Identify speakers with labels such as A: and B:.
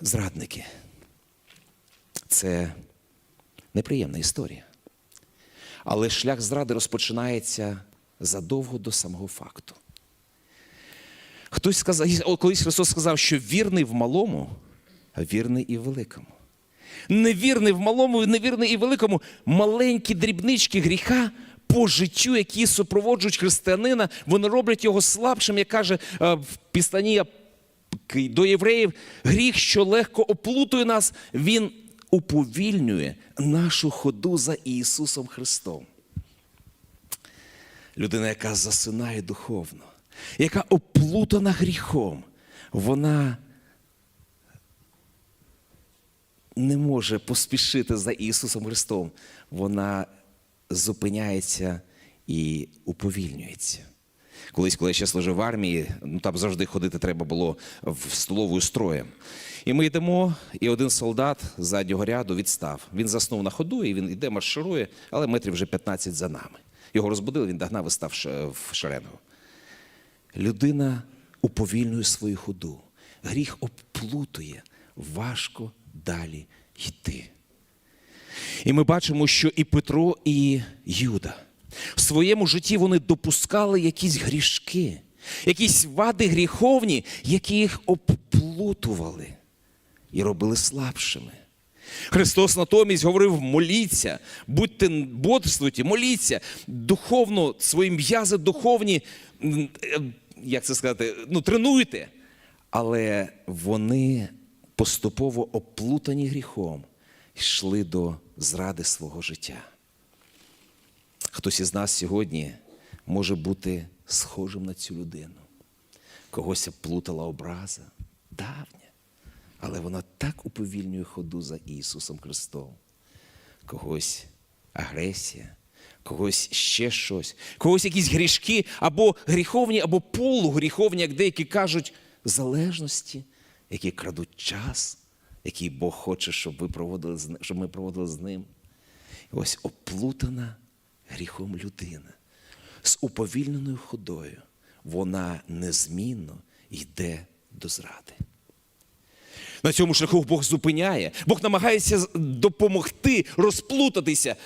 A: зрадники. Це неприємна історія. Але шлях зради розпочинається задовго до самого факту. Хтось сказав, колись Христос сказав, що вірний в малому, а вірний і в великому. Невірний в малому, невірний і великому, маленькі дрібнички гріха по життю, які супроводжують християнина, вони роблять його слабшим, як каже е, в післанні до євреїв, гріх, що легко оплутує нас, він уповільнює нашу ходу за Ісусом Христом. Людина, яка засинає духовно, яка оплутана гріхом, вона не може поспішити за Ісусом Христом. Вона зупиняється і уповільнюється. Колись, коли я ще служив в армії, ну там завжди ходити треба було в столовою строєм. І ми йдемо, і один солдат з заднього ряду відстав. Він заснув на ходу, і він йде, марширує, але метрів вже 15 за нами. Його розбудили, він догнав і став в шеренгу. Людина уповільнює свою ходу. Гріх обплутує, важко далі йти. І ми бачимо, що і Петро, і Юда в своєму житті вони допускали якісь грішки, якісь вади гріховні, які їх обплутували і робили слабшими. Христос натомість говорив: моліться, будьте бодрствуйте, моліться, духовно, свої м'язи духовні, е, як це сказати, ну, тренуйте. Але вони поступово оплутані гріхом йшли до зради свого життя. Хтось із нас сьогодні може бути схожим на цю людину. Когось плутала образа давня, але вона так уповільнює ходу за Ісусом Христом. Когось агресія, когось ще щось, когось якісь грішки або гріховні, або полугріховні, як деякі кажуть, залежності, які крадуть час, який Бог хоче, щоб, ви проводили, щоб ми проводили з ним. І ось оплутана гріхом людина з уповільненою ходою, вона незмінно йде до зради. На цьому шляху Бог зупиняє, Бог намагається допомогти розплутатися,